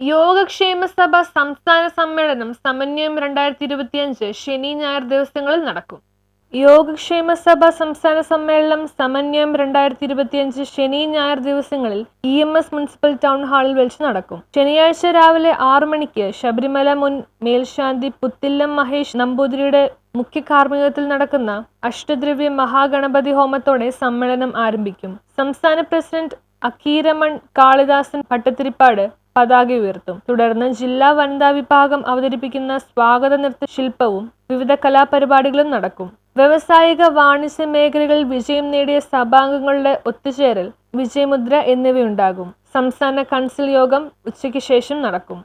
Yogakshema Sabha സംസ്ഥാന സമ്മേളനം സമന്വയം രണ്ടായിരത്തി ഇരുപത്തിയഞ്ച് ശനി ഞായർ ദിവസങ്ങളിൽ നടക്കും. യോഗക്ഷേമ സഭ സംസ്ഥാന സമ്മേളനം സമന്വയം രണ്ടായിരത്തി ഇരുപത്തിയഞ്ച് ശനി ഞായർ ദിവസങ്ങളിൽ E M S municipal town ഹാളിൽ വെച്ച് നടക്കും. ശനിയാഴ്ച രാവിലെ ആറു മണിക്ക് ശബരിമല മുൻ മേൽശാന്തി പുത്തില്ലം മഹേഷ് നമ്പൂതിരിയുടെ മുഖ്യ കാർമ്മികത്തിൽ നടക്കുന്ന അഷ്ടദ്രവ്യ മഹാഗണപതി ഹോമത്തോടെ സമ്മേളനം ആരംഭിക്കും. സംസ്ഥാന പ്രസിഡന്റ് അക്കീരമൺ കാളിദാസൻ ഭട്ടത്തിരിപ്പാട് പതാക ഉയർത്തും. തുടർന്ന് ജില്ലാ വനിതാ വിഭാഗം അവതരിപ്പിക്കുന്ന സ്വാഗത നൃത്ത ശില്പവും വിവിധ കലാപരിപാടികളും നടക്കും. വ്യവസായിക വാണിജ്യ മേഖലകളിൽ വിജയം നേടിയ സഭാംഗങ്ങളുടെ ഒത്തുചേരൽ വിജയമുദ്ര എന്നിവയുണ്ടാകും. സംസ്ഥാന കൗൺസിൽ യോഗം ഉച്ചയ്ക്ക് ശേഷം നടക്കും.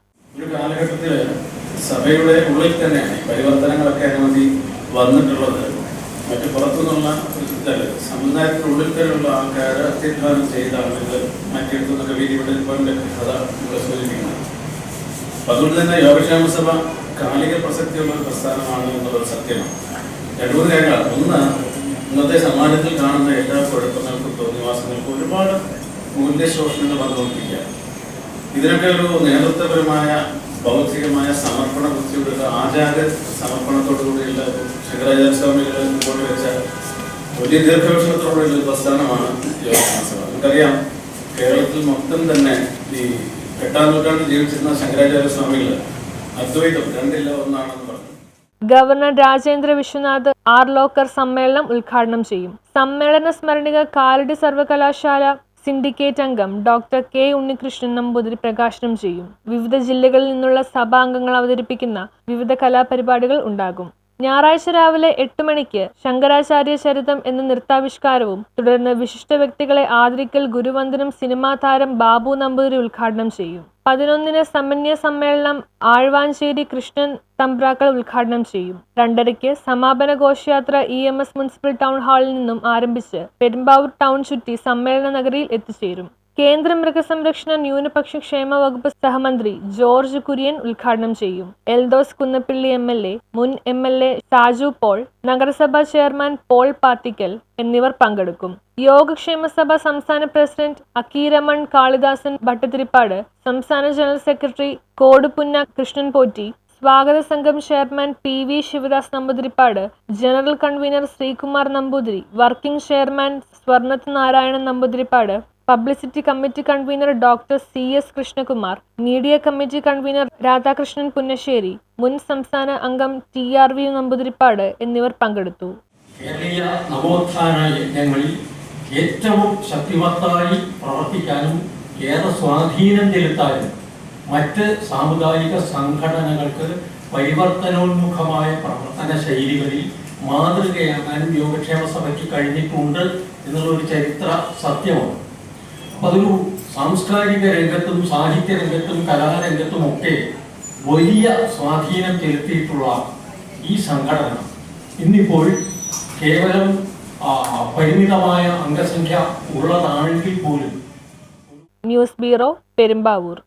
സഭയുടെ ഉള്ളിൽ തന്നെയാണ് പരിവർത്തനങ്ങളൊക്കെ അനവധി വന്നിട്ടുള്ളത്. മറ്റു പുറത്തുനിന്നുള്ള ഇതല്ല. സമുദായത്തിനുള്ളിൽ തന്നെയുള്ള ആൾക്കാർ അത്യധ്വാനം ചെയ്ത ആളുകൾ മാറ്റിയെടുത്തുന്നൊക്കെ വീതി വിടുന്നതിന്റെ കഥ ഇവിടെ സൂചിപ്പിക്കുന്നത്. അപ്പൊ അതുകൊണ്ട് തന്നെ യോഗക്ഷേമ സഭ കാലിക പ്രസക്തിയുള്ള ഒരു പ്രസ്ഥാനമാണ് എന്നുള്ളത് സത്യമാണ്. രണ്ടു മൂന്ന് കാര്യങ്ങളാണ് ഒന്ന് ഇന്നത്തെ സമാജത്തിൽ കാണുന്ന എല്ലാ കുഴപ്പങ്ങൾക്കും തോന്നിവാസങ്ങൾക്കും ഒരുപാട് മൂല്യശോഷണങ്ങൾ വന്നുകൊണ്ടിരിക്കുകയാണ്. ഇതിനൊക്കെ ഒരു നേതൃത്വപരമായ ഭൗതികമായ സമർപ്പണ ബുദ്ധിയുടെ ആചാര സമർപ്പണത്തോടുകൂടിയുള്ള ശങ്കരാചാര്യ സ്വാമികൾ മുമ്പോട്ട് വെച്ച വലിയ ദീർഘവീക്ഷണത്തോടുള്ള പ്രസ്ഥാനമാണ് യോഗാസന നമുക്കറിയാം കേരളത്തിൽ മൊത്തം തന്നെ ഈ എട്ടാം നൂറ്റാണ്ടിൽ ജീവിച്ചിരുന്ന ശങ്കരാചാര്യ സ്വാമികൾ അദ്വൈതം രണ്ടില്ല ഒന്നാണെന്ന് പറഞ്ഞു. ഗവർണർ രാജേന്ദ്ര വിശ്വനാഥ് ആർ ലോക്കർ സമ്മേളനം ഉദ്ഘാടനം ചെയ്യും. സമ്മേളന സ്മരണിക കാലടി സർവകലാശാല സിൻഡിക്കേറ്റ് അംഗം ഡോക്ടർ കെ ഉണ്ണികൃഷ്ണൻ നമ്പൂതിരി പ്രകാശനം ചെയ്യും. വിവിധ ജില്ലകളിൽ നിന്നുള്ള സഭാംഗങ്ങൾ അവതരിപ്പിക്കുന്ന വിവിധ കലാപരിപാടികൾ ഉണ്ടാകും. ഞായറാഴ്ച രാവിലെ എട്ട് മണിക്ക് ശങ്കരാചാര്യ ചരിതം എന്ന നൃത്താവിഷ്കാരവും തുടർന്ന് വിശിഷ്ട വ്യക്തികളെ ആദരിക്കൽ ഗുരുവന്ദനം സിനിമാ താരം ബാബു നമ്പൂതിരി ഉദ്ഘാടനം ചെയ്യും. പതിനൊന്നിന് സമന്വയ സമ്മേളനം ആഴ്വാഞ്ചേരി കൃഷ്ണൻ തമ്പ്രാക്കൾ ഉദ്ഘാടനം ചെയ്യും. രണ്ടരയ്ക്ക് സമാപന ഘോഷയാത്ര E M S municipal town ഹാളിൽ നിന്നും ആരംഭിച്ച് പെരുമ്പാവൂർ ടൗൺ ചുറ്റി സമ്മേളന നഗരിയിൽ എത്തിച്ചേരും. കേന്ദ്ര മൃഗസംരക്ഷണ ന്യൂനപക്ഷ ക്ഷേമ വകുപ്പ് സഹമന്ത്രി ജോർജ് കുര്യൻ ഉദ്ഘാടനം ചെയ്യും. Eldhose Kunnappilly M L A മുൻ M L A Shaju Paul നഗരസഭാ ചെയർമാൻ പോൾ പാത്തിക്കൽ എന്നിവർ പങ്കെടുക്കും. യോഗക്ഷേമ സഭ സംസ്ഥാന പ്രസിഡന്റ് അക്കീരമൺ കാളിദാസൻ ഭട്ടതിരിപ്പാട് സംസ്ഥാന ജനറൽ സെക്രട്ടറി കോടുപുന്ന കൃഷ്ണൻ പോറ്റി സ്വാഗത സംഘം chairman P V Sivadas Namboothiripad general convener Sreekumar Namboothiri working chairman Swarnath Narayanan Namboothiripad publicity committee convener doctor C S Krishnakumar media committee convener Radhakrishnan Punnassery മുൻ സംസ്ഥാന അംഗം ടി ആർ വി നമ്പൂതിരിപ്പാട് എന്നിവർ പങ്കെടുത്തു. കേരളീയ നവോത്ഥാന യജ്ഞങ്ങളിൽ ഏറ്റവും ശക്തിമത്തായി പ്രവർത്തിക്കാനും ഏറെ സ്വാധീനം ചെലുത്താനും മറ്റ് സാമുദായിക സംഘടനകൾക്ക് പരിവർത്തനോന്മുഖമായ പ്രവർത്തന ശൈലികളിൽ മാതൃകയാകാനും യോഗക്ഷേമ സഭയ്ക്ക് കഴിഞ്ഞിട്ടുണ്ട് എന്നുള്ള ഒരു ചരിത്ര സത്യമാണ്. അപ്പൊ അതൊരു സാംസ്കാരിക രംഗത്തും സാഹിത്യ രംഗത്തും കലാരംഗത്തും ഒക്കെ വലിയ സ്വാധീനം ചെലുത്തിയിട്ടുള്ള ഈ സംഘടന ഇന്നിപ്പോൾ കേവലം പരിമിതമായ അംഗസംഖ്യ ഉള്ളതാണെങ്കിൽ പോലും. News bureau Perumbavoor.